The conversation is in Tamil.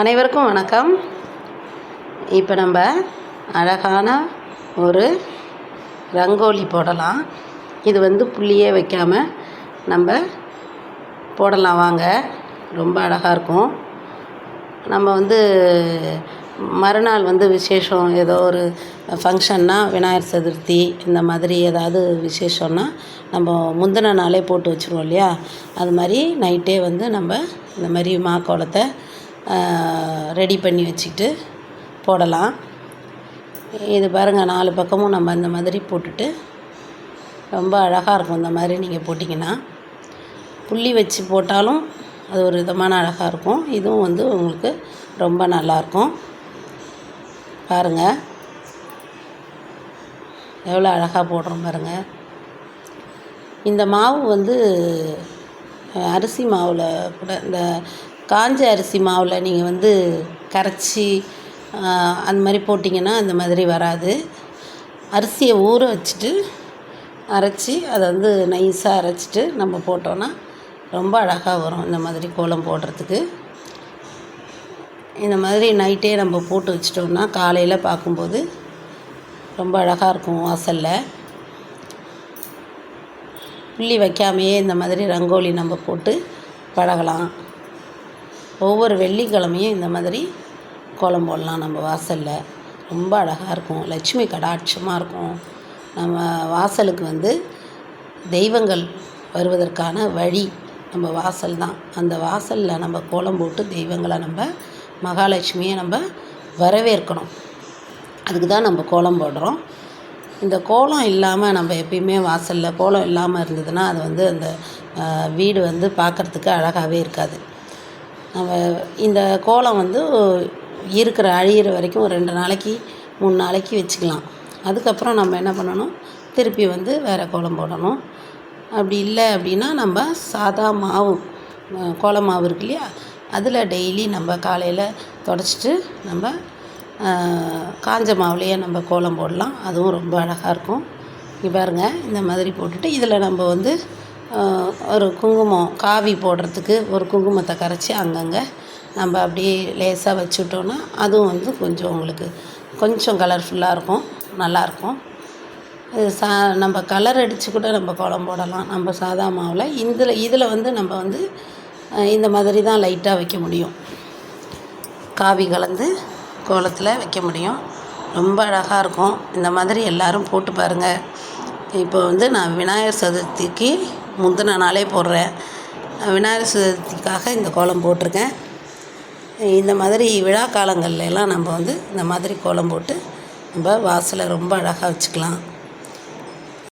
அனைவருக்கும் வணக்கம். இப்போ நம்ம அழகான ஒரு ரங்கோலி போடலாம். இது வந்து புள்ளியே வைக்காமல் நம்ம போடலாம். வாங்க ரொம்ப அழகாக இருக்கும். நம்ம வந்து மறுநாள் வந்து விசேஷம் ஏதோ ஒரு ஃபங்க்ஷன்னா விநாயகர் சதுர்த்தி இந்த மாதிரி ஏதாவது விசேஷம்னா நம்ம முந்தின நாளே போட்டு வச்சுருவோம் இல்லையா? அது மாதிரி நைட்டே வந்து நம்ம இந்த மாதிரி மாக்கோலத்தை ரெடி பண்ணி வச்சுக்கிட்டு போடலாம். இது பாருங்கள் நாலு பக்கமும் நம்ம இந்த மாதிரி போட்டுட்டு ரொம்ப அழகாக இருக்கும் இந்த மாதிரி நீங்கள் போட்டிங்கன்னா. புள்ளி வச்சு போட்டாலும் அது ஒரு விதமான அழகாக இருக்கும். இதுவும் வந்து உங்களுக்கு ரொம்ப நல்லாயிருக்கும் பாருங்கள் எவ்வளோ அழகாக போடுறோம் பாருங்கள் இந்த மாவு வந்து அரிசி மாவில் கூட இந்த காஞ்ச அரிசி மாவில் நீங்கள் வந்து கரைச்சி அந்த மாதிரி போட்டிங்கன்னா அந்த மாதிரி வராது. அரிசியை ஊற வச்சுட்டு அரைச்சி அதை வந்து நைஸாக அரைச்சிட்டு நம்ம போட்டோன்னா ரொம்ப அழகாக வரும் இந்த மாதிரி கோலம் போடுறதுக்கு. இந்த மாதிரி நைட்டே நம்ம போட்டு வச்சிட்டோம்னா காலையில் பார்க்கும்போது ரொம்ப அழகாக இருக்கும் வாசலில். புள்ளி வைக்காமையே இந்த மாதிரி ரங்கோலி நம்ம போட்டு பழகலாம். ஒவ்வொரு வெள்ளிக்கிழமையும் இந்த மாதிரி கோலம் போடலாம். நம்ம வாசலில் ரொம்ப அழகாக இருக்கும். லட்சுமி கடாட்சமாக இருக்கும். நம்ம வாசலுக்கு வந்து தெய்வங்கள் வருவதற்கான வழி நம்ம வாசல் தான். அந்த வாசலில் நம்ம கோலம் போட்டு தெய்வங்களை நம்ம மகாலட்சுமியை நம்ம வரவேற்கணும். அதுக்கு தான் நம்ம கோலம் போடுறோம். இந்த கோலம் இல்லாமல் நம்ம எப்பயுமே வாசலில் கோலம் இல்லாமல் இருந்ததுன்னா அது வந்து அந்த வீடு வந்து பார்க்குறதுக்கு அழகாகவே இருக்காது. நம்ம இந்த கோலம் வந்து இருக்கிற அழியிற வரைக்கும் ஒரு ரெண்டு நாளைக்கு மூணு நாளைக்கு வச்சுக்கலாம். அதுக்கப்புறம் நம்ம என்ன பண்ணணும்? திருப்பி வந்து வேறு கோலம் போடணும். அப்படி இல்லை அப்படின்னா நம்ம சாதா மாவு கோல மாவு இருக்கு இல்லையா? அதில் டெய்லி நம்ம காலையில் தொடச்சிட்டு நம்ம காஞ்ச மாவுலேயே நம்ம கோலம் போடலாம். அதுவும் ரொம்ப அழகாக இருக்கும். இங்கே பாருங்கள் இந்த மாதிரி போட்டுட்டு இதில் நம்ம வந்து ஒரு குங்குமம் காவி போடுறதுக்கு ஒரு குங்குமத்தை கரைச்சி அங்கங்கே நம்ம அப்படியே லேசாக வச்சுட்டோன்னா அதுவும் வந்து கொஞ்சம் உங்களுக்கு கொஞ்சம் கலர்ஃபுல்லாக இருக்கும் நல்லாயிருக்கும் இது சா நம்ம கலர் அடித்து கூட நம்ம கோலம் போடலாம். நம்ம சாதா மாவில் இதில் இதில் வந்து நம்ம வந்து இந்த மாதிரி தான் லைட்டாக வைக்க முடியும். காவி கலந்து கோலத்தில் வைக்க முடியும். ரொம்ப அழகாக இருக்கும். இந்த மாதிரி எல்லோரும் போட்டு பாருங்கள் இப்போ வந்து நான் விநாயகர் சதுர்த்திக்கு முந்தின நாளே போடுறேன். விநாயகர் சதுர்த்திக்காக இந்த கோலம் போட்டிருக்கேன். இந்த மாதிரி விழா காலங்கள்லாம் எல்லாம் நம்ம வந்து இந்த மாதிரி கோலம் போட்டு நம்ம வாசலை ரொம்ப அழகாக வச்சுக்கலாம்.